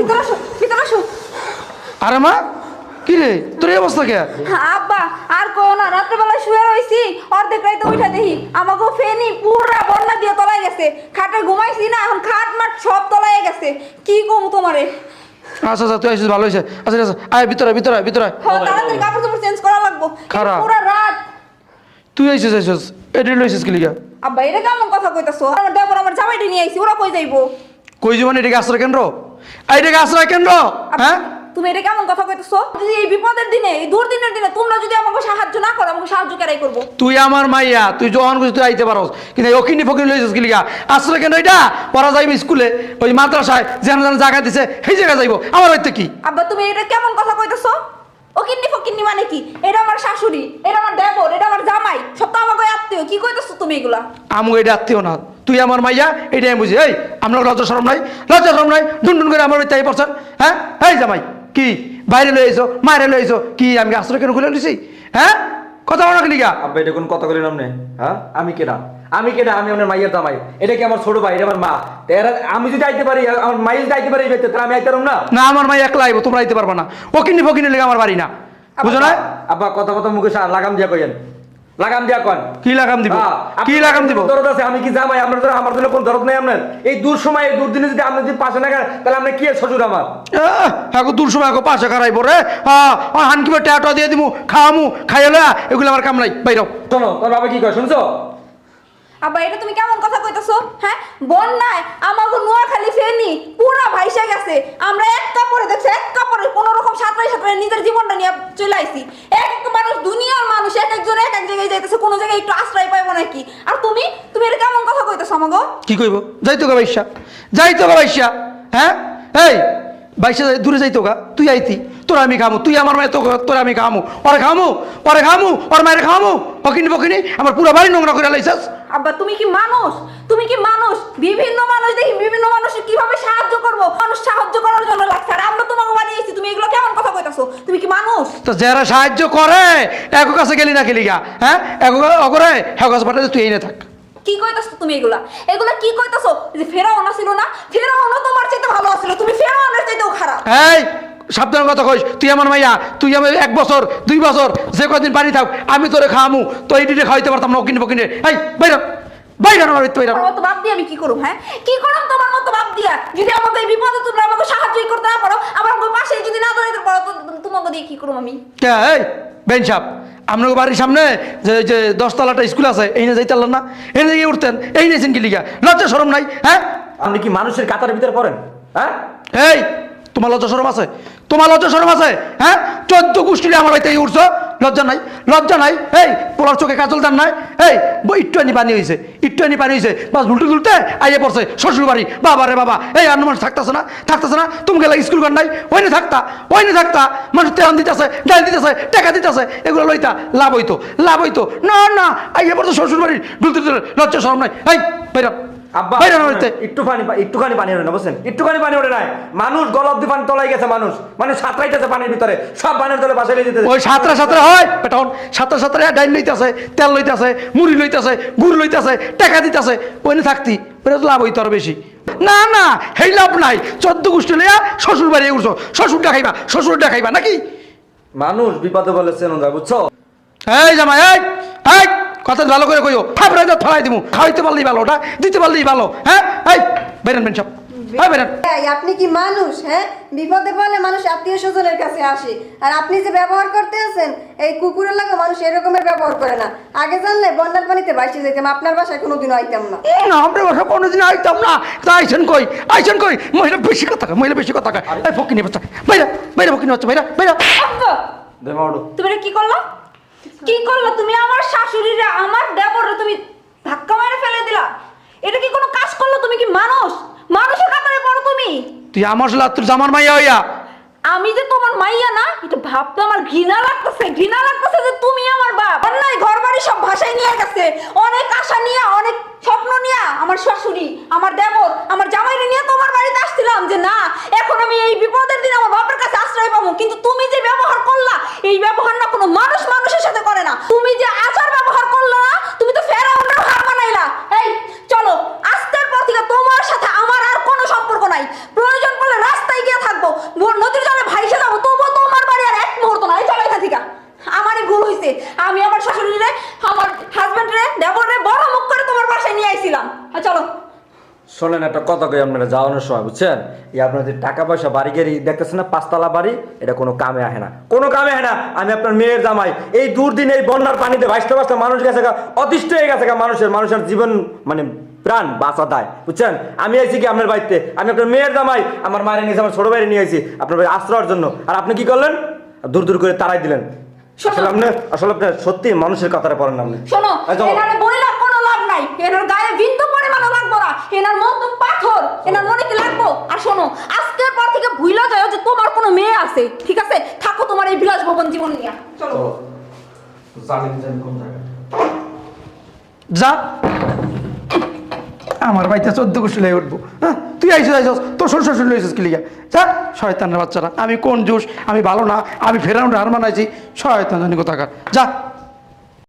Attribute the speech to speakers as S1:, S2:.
S1: ভিতরে আসো ভিতরে আসো।
S2: আরে মা কি রে? তোর এই অবস্থা কে?
S1: আব্বা আর কো না রাত্রেবেলা শুয়ে রইছি অর্ধেক রাইতে উঠা দেখি আমাকে ফেনি পুরা বন্যা দিয়ে তলায় গেছে। খাটে ঘুমাইছি না এখন খাট মাট সব তলায় গেছে। কি কমু তোমারে?
S2: আচ্ছা আচ্ছা তুই আসিস ভালো হয়েছে আচ্ছা আচ্ছা আয় ভিতরে ভিতরে ভিতরে।
S1: তাড়াতাড়ি কাপড় চোপড় চেঞ্জ করা লাগবো।
S2: খারাপ।
S1: পুরা রাত।
S2: তুই আইসিস আইসিস। এটি লইছিস কি লিগা?
S1: আব্বা এটা কেমন কথা কইতাছো? আমার দেবর আমার জামাইটা নিয়ে আইছি ওরা কই যাইবো?
S2: কই জীবন এটাকে আশ্রয় কেন্দ্র? এইটাকে আশ্রয় কেন্দ্র? হ্যাঁ?
S1: তুমি এটা কেমন কথা কইতাছো? যদি এই বিপদের দিনে এই দুর্দিনের দিনে তোমরা যদি আমাকে সাহায্য না করো আমাকে সাহায্য কেরাই করব?
S2: তুই আমার মাইয়া তুই যখন খুশি তুই আইতে পারস। কিন্তু এই অকিনি ফকিনি লইছিস কি লিগা? আশ্রয় কেন্দ্র এটা পড়া যাইবে স্কুলে ওই মাদ্রাসায় যেন যেন জায়গা দিছে সেই জায়গা যাইব। আমার হইতে কি?
S1: আব্বা তুমি এটা কেমন কথা কইতাছো? ও কিন্নি ফকিন্নি মানে কি? এটা আমার শাশুড়ি এটা আমার দেবর এটা আমার জামাই সব তো আমাকে আত্মীয়। কি কইতাছো তুমি এগুলা?
S2: আমু এটা আত্মীয় না। তুই আমার মাইয়া এটাই বুঝি। এই আমরা লজ্জা সরম নাই? লজ্জা সরম নাই? ডুন ডুন করে আমার আই পড়ছেন? হ্যাঁ? এই জামাই কি? বাইরে লই আইছো মায়ের লই আইছো কি? আমি আশ্রয় কেন খুলে দিছি হ্যাঁ? কথা বলো কি
S3: আব্বা এটা কোন কথা কইলেন আপনি? হ্যাঁ? আমি কেনা আমি কেনা আমি আমার মাইয়ের জামাই। এটা কি আমার ছোট ভাই? এটা আমার মা। এরা আমি যদি আইতে পারি আমার মাই যদি আইতে পারি তাহলে আমি আইতে না?
S2: না আমার মাই একলা আইবো তোমরা আইতে পারবা না। অকিনি ফকিনি লেগে আমার বাড়ি না। বুঝো না?
S3: আব্বা কথা কথা মুখে লাগাম দিয়া কইেন লাগাম দিয়া কন।
S2: কি লাগাম দিব? কি লাগাম দিব?
S3: দরদ আছে? আমি কি জামাই? আপনার তো আমার জন্য কোন দরদ নাই আপনার? এই দূর সময় এই দূর দিনে যদি আপনি যদি পাশে না গেলেন, তাহলে আপনি কি শ্বশুর আমার?
S2: এখন দূর সময় এখন পাশে খারাইব রে। হ্যাঁ হানকিবে ট্যাটা দিয়ে দিমু খাওয়ামু খাইলে এগুলো আমার কাম নাই। বাইরাও
S3: শোনো তোর বাবা কি কয় শুনছো?
S1: আব্বা এটা তুমি কেমন কথা কইতাছো? হ্যাঁ? বন্যায় আমাকে নোয়াখালী ফেনি পুরা ভাইসা গেছে। আমরা এক কাপড়ে দেখছি এক কাপড়ে কোনো রকম সাঁতরাই সাঁতরাই নিজের জীবনটা নিয়ে চলে আইছি। এক এক মানুষ দুনিয়ার মানুষ এক একজন এক এক জায়গায় যাইতেছে কোনো জায়গায় একটু আশ্রয় পাইবো নাকি? আর তুমি? তুমি এটা কেমন কথা কইতাছো আমাকে
S2: কি কইব? যাইতো গা বাইশা। যাইতো গা বাইশা। হ্যাঁ? এই বাইশা যাই- দূরে যাইতো গা। তুই আইতি। তোর আমি খামু। তুই আমার মায়ের তো তোর আমি খামু। পরে খামু। পরে খামু। ওর মায়ের খামু। ফকিনি ফকিনি আমার পুরো বাড়ি নোংরা করে লাইছাস।
S1: আব্বা তুমি কি মানুষ? তুমি কি মানুষ? বিভিন্ন মানুষ দেখি বিভিন্ন মানুষ কীভাবে সাহায্য করব? মানুষ সাহায্য করার জন্য লাগছে। আর আমরা তোমাকে বানিয়েছি। তুমি এগুলো কেমন কথা তুমি কি মানুষ?
S2: তো যারা সাহায্য করে একক কাছে গেলি না গেলি গা হ্যাঁ একক অগরে হেক কাছে পাঠাতে তুই এই না থাক।
S1: কি কইতাছো তুমি এগুলা? এগুলা কি কইতাছো? যে ফেরাওনা ছিল না? ফেরাওনা তোমার চাইতে ভালো ছিল তুমি ফেরাওনার চাইতেও খারাপ।
S2: এই সাবধান কথা কইস। তুই আমার মাইয়া তুই আমার এক বছর দুই বছর যে কদিন পানি থাক আমি তোরে খাওয়ামু। তো এই দিনে খাওয়াইতে পারতাম না অকিনি ফকিনি এই বাইর বাইর আমার বাড়িতে বাইর।
S1: তোমার মতো বাপ দিয়ে আমি কি করব হ্যাঁ? কি করব তোমার মতো বাপ দিয়া? যদি আমাকে এই বিপদে তোমরা আমাকে সাহায্যই করতে না পারো আবার আমার পাশে যদি না দাঁড়াতে পারো তো তোমাকে দিয়ে কি করব আমি?
S2: কে এই বেন সাহেব আপনার বাড়ির সামনে যে যে দশতলাটা স্কুল আছে এই না যাইতে না? এই না উঠতেন এই নিয়েছেন কি লিগা? লজ্জা সরম নাই হ্যাঁ?
S3: আপনি কি মানুষের কাতার ভিতরে পড়েন হ্যাঁ?
S2: এই তোমার লজ্জা সরম আছে তোমার লজ্জা সরম আছে হ্যাঁ? চোদ্দ গোষ্ঠীরে আমার বাড়িতে উঠছো লজ্জা নাই লজ্জা নাই। এই, পোলার চোখে কাজল দান নাই। এই বই একটুখানি পানি হয়েছে আনি পানি হয়েছে বাস উল্টে উল্টে আইয়ে পড়ছে, শ্বশুর বাড়ি। বাবা রে বাবা, এই আর মানুষ থাকতেছে না থাকতেছে না। তুমি গেলে স্কুল গান নাই ওই না থাকতা ওই না থাকতা। মানুষ তেল দিতেছে, ডাল দিতেছে, টাকা দিতেছে, এগুলো লইতা, লাভ হইতো লাভ হইতো। না না, আইয়ে পড়ছে শ্বশুর বাড়ি দুলতে লজ্জা সরম নাই। এই, বাইরা
S3: আব্বা
S2: বাইরা আমার বাড়িতে
S3: একটু পানি একটুখানি পানি ওঠে না বুঝছেন? একটুখানি পানি ওঠে নাই। মানুষ গলব দিয়ে পানি তলাই গেছে মানুষ। মানে সাঁতরাইতেছে পানির ভিতরে। সব পানির তলে বাসায় নিয়ে যেতে
S2: ওই সাতরা সাতরা হয় পেটন সাতরা সাতরা ডাইল লইতেছে তেল লইতেছে মুড়ি লইতেছে গুড় লইতেছে টাকা দিতেছে। ওই না থাকতি লাভ হইতো আরও বেশি। না না হেই লাভ নাই। চোদ্দ গোষ্ঠী লইয়া শ্বশুর বাড়ি উঠছো। শ্বশুর দেখাইবা শ্বশুর দেখাইবা নাকি?
S3: মানুষ বিপদে বলেছেন ওরা বুঝছ?
S2: এই জামা এই এই! কথা ভালো করে কইও। থাপড়াই দাও ফলাই দিমু। খাওয়াইতে পারলেই ভালো ওটা দিতে পারলেই ভালো হ্যাঁ? এই বেরেন বেন সব। হ্যাঁ বেরেন।
S4: এই, আপনি কি মানুষ হ্যাঁ? বিপদে পড়লে মানুষ আত্মীয় স্বজনের কাছে আসে। আর আপনি যে ব্যবহার করতে আছেন এই কুকুরের লাগে মানুষ এরকমের ব্যবহার করে না। আগে জানলে বন্যার পানিতে বাইসে যেতাম আপনার বাসায় কোনোদিন আইতাম না।
S2: না আমরা বাসা কোনোদিন আইতাম না। তা আইসেন কই? আইসেন কই? মহিলা বেশি কথা কয় মহিলা বেশি কথা কয়। এই ফকিনি বাচ্চা বাইরা বাইরা ফকিনি বাচ্চা বাইরা বাইরা।
S1: আব্বা!
S3: দেমা ওঠো।
S1: তুমি এটা কি করলা? কি করলা তুমি? আমার শাশুড়িরে আমার দেবরে তুমি ধাক্কা মেরে ফেলে দিলা। এটা কি কোনো কাজ করল তুমি কি মানুষ? মানুষের কাতারে পড়ো তুমি।
S2: তুই আমার সাথে তোর জামার মাইয়া হইয়া।
S1: আমি যে তোমার মাইয়া না এটা ভাবতে আমার ঘৃণা লাগতেছে ঘৃণা লাগতেছে যে তুমি আমার বাপ। আর নাই ঘর বাড়ি সব ভাষায় নিয়ে গেছে। অনেক আশা নিয়ে অনেক স্বপ্ন নিয়ে আমার শাশুড়ি আমার দেবর আমার জামাইরে নিয়ে তোমার বাড়িতে আসছিলাম যে না এখন আমি এই বিপদের দিন আমার বাপের কাছে আশ্রয় পাবো। কিন্তু তুমি যে ব্যবহার করলা এই ব্যবহার না কোনো মানুষ নাই প্রয়োজন পড়লে রাস্তায় গিয়ে থাকব। নদীর জলে ভাইসে যাব। তবুও তোমার বাড়ি আর এক মুহূর্ত না। এই চলে থাকিকা আমারই ভুল হয়েছে আমি আমার শাশুড়ি রে আমার হাজবেন্ড রে দেবর রে বড় মুখ করে তোমার বাসায় নিয়ে আইছিলাম। হ্যাঁ চলো।
S3: শোনেন, একটা কথা কই আপনারা যাওয়ানোর সময়, বুঝছেন? এই আপনাদের টাকা পয়সা বাড়ি গেড়ি দেখতেছেন না? পাঁচতলা বাড়ি, এটা কোনো কামে আহে না। কোনো কামে আহে না। আমি আপনার মেয়ের জামাই। এই দুর্দিন এই বন্যার পানিতে ভাসতে ভাসতে মানুষ গেছে অতিষ্ঠ হয়ে গেছে মানুষের। মানুষের জীবন মানে প্রাণ বাঁচা দেয় বুঝছেন? আমি আইছি কি আপনার বাড়িতে? আমি আপনার মেয়ের জামাই আমার মায়ের নিয়েছি আমার ছোট বাইরে নিয়ে আইছি আপনার বাড়ি আশ্রয়ের জন্য। আর আপনি কি করলেন? দূর দূর করে তাড়াই দিলেন। আসলে আপনি আসলে আপনি সত্যি মানুষের কথাটা পড়েন না আপনি।
S1: শোনো এনারে বইলা কোনো লাভ নাই। এনার গায়ে বিন্দু পরিমাণও লাগবো না। এনার মন তো পাথর এনার মনে কি লাগবো। আর শোনো আজকের পর থেকে ভুইলা যায় যে তোমার কোনো মেয়ে আছে ঠিক আছে? থাকো তোমার এই বিলাস ভবন জীবন নিয়ে। চলো।
S3: জানেন যে কোন জায়গায়?
S2: যা। আমার বাড়িতে চোদ্দ কুশলে উঠবো। হ্যাঁ? তুই আইসো আইসস তোর শ্বশুর শ্বশুর লইছিস কি লিগা যা, শয়তানের বাচ্চারা। আমি কোন জুস আমি ভালো না। আমি ফেরাউন্ড হার মানাইছি। শয়তান জানি কোথাকার। যা।